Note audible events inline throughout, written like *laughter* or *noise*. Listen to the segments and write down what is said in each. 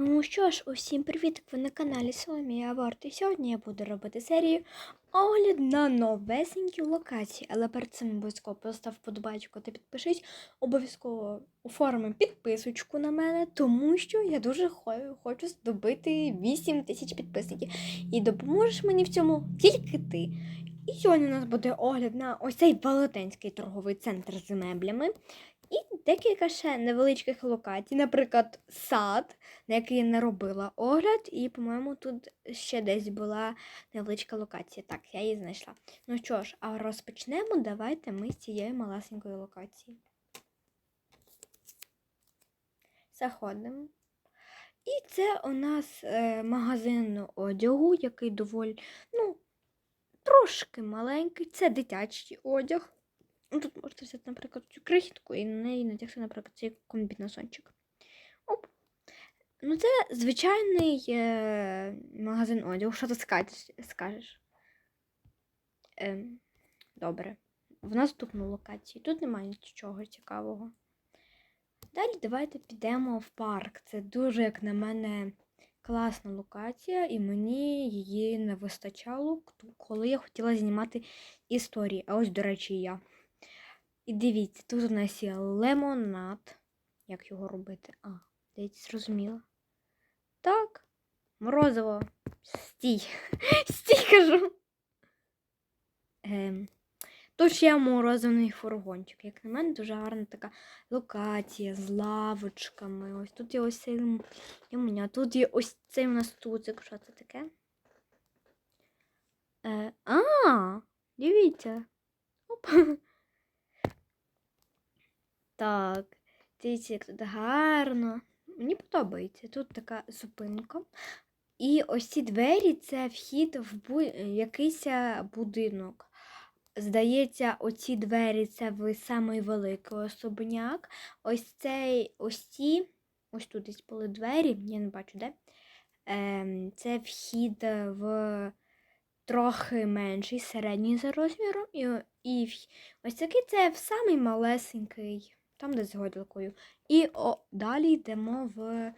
Ну що ж, усім привіт! Ви на каналі Соломія Ворт. І сьогодні я буду робити серію огляд на новесенькі локації. Але перед цим обов'язково постав подобайку та підпишись. Обов'язково оформи підписочку на мене, тому що я дуже хочу здобити 8 тисяч підписників. І допоможеш мені в цьому тільки ти. І сьогодні у нас буде огляд на ось цей велетенський торговий центр з меблями. І декілька ще невеличких локацій, наприклад, сад, на який я не робила огляд, і, по-моєму, тут ще десь була невеличка локація. Так, я її знайшла. Ну що ж, а розпочнемо давайте ми з цієї малесенької локації. Заходимо. І це у нас е, магазин одягу, який доволі, ну, трошки маленький. Це дитячий одяг. Ну, Тут можете взяти, наприклад, цю крихітку і на неї надягти, наприклад, цей комбінасончик. Оп. Ну, це звичайний е- магазин одягу. Що ти скажеш? скажеш? Ем, добре. В наступну локацію. Тут немає нічого цікавого. Далі давайте підемо в парк. Це дуже, як на мене, класна локація, і мені її не вистачало, коли я хотіла знімати історії. А ось, до речі, я. І дивіться, тут у нас є лимонад. Як його робити? А, дивіться, зрозуміло. Так, морозиво. Стій. *laughs* Стій кажу. Ем, тут ще морозивний фургончик. Як на мене, дуже гарна така локація з лавочками. Ось тут є ось цей м- лимон, а тут є ось цей у нас туцик. Що це таке? Е, а, дивіться. Оп. *laughs* Так, дивіться, як тут гарно. Мені подобається. Тут така зупинка. І ось ці двері це вхід в бу... якийсь е, будинок. Здається, оці двері це в самий великий особняк. Ось цей, ось ці, ось тут десь були двері, я не бачу де. Ем, це вхід в трохи менший, середній за розміром. І, і ось такий це в самий малесенький, там де з. І о, далі йдемо в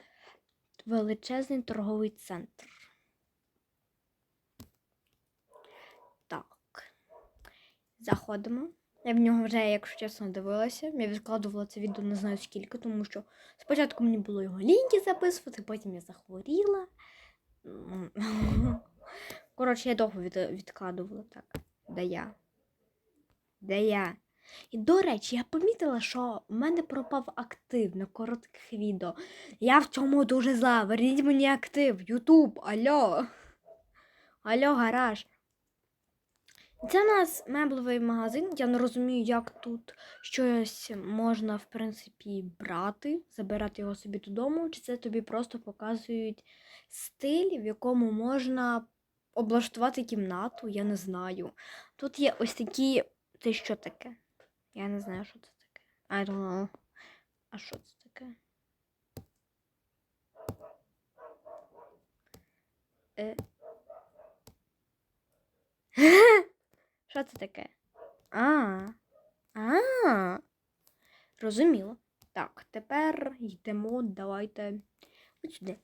величезний торговий центр. Так. Заходимо. Я в нього вже, якщо чесно, дивилася. Я відкладувала це відео не знаю скільки, тому що спочатку мені було його ліньки записувати, потім я захворіла. Коротше, я довго від, відкладувала так. Де я? Де я? І до речі, я помітила, що в мене пропав актив на коротких відео. Я в цьому дуже зла. Верніть мені актив. Ютуб, алло. Алло, гараж. Це у нас меблевий магазин. Я не розумію, як тут щось можна, в принципі, брати, забирати його собі додому, чи це тобі просто показують стиль, в якому можна облаштувати кімнату, я не знаю. Тут є ось такі. Це що таке? Я не знаю, що це таке. I don't know. А що це таке? Що це таке? А. А. Розуміло. Так, тепер йдемо, давайте от сюди.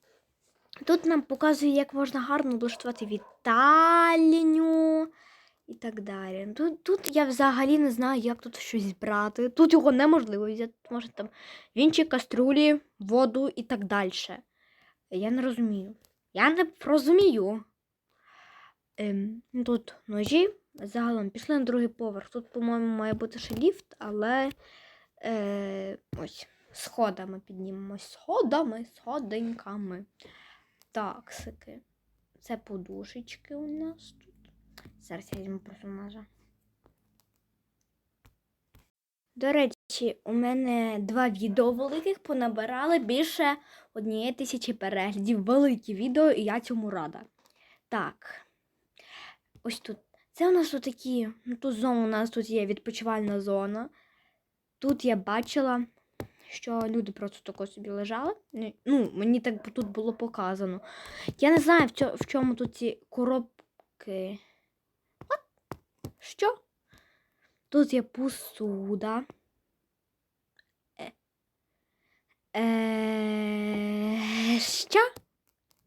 Тут нам показує, як можна гарно облаштувати вітальню і так далі. Тут, тут я взагалі не знаю, як тут щось брати. Тут його неможливо взяти. Можна там вінчі, каструлі, воду і так далі. Я не розумію. Я не розумію. Ем, ну, тут ножі. Загалом пішли на другий поверх. Тут, по-моєму, має бути ще ліфт, але е, ось сходами піднімемось. Сходами, сходинками. Так, сики. Це подушечки у нас тут. Зараз я візьму персонажа. До речі, у мене два відео великих понабирали більше однієї тисячі переглядів. Великі відео, і я цьому рада. Так. Ось тут. Це у нас тут такі. Ну, тут зона у нас тут є відпочивальна зона. Тут я бачила, що люди просто тако собі лежали. Ну, мені так тут було показано. Я не знаю, в чому тут ці коробки. Що? Тут є посуда. Е. Е, що?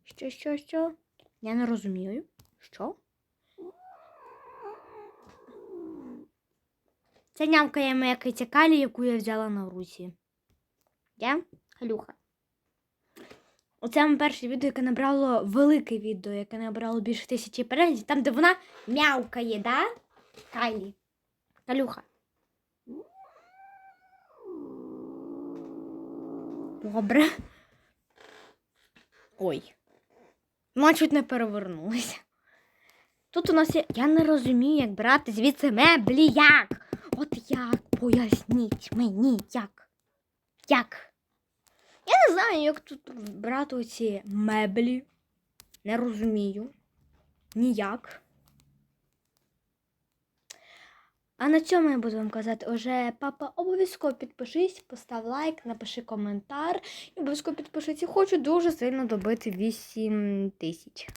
що, що, що? Я не розумію. Що? Це нямкає моя киця яку я взяла на Русі. Я? Галюха. Оце моє перше відео, яке набрало велике відео, яке набрало більше тисячі переглядів, там, де вона мявкає, да? Кайлі. Калюха. Добре. Ой. Вона чуть не перевернулася. Тут у нас є. Я не розумію, як брати звідси меблі. Як? От як? Поясніть мені, як? Як? Я не знаю, як тут брати оці меблі. Не розумію. Ніяк. А на цьому я буду вам казати уже, папа, обов'язково підпишись, постав лайк, напиши коментар і обов'язково підпишись. Хочу дуже сильно добити 8 тисяч.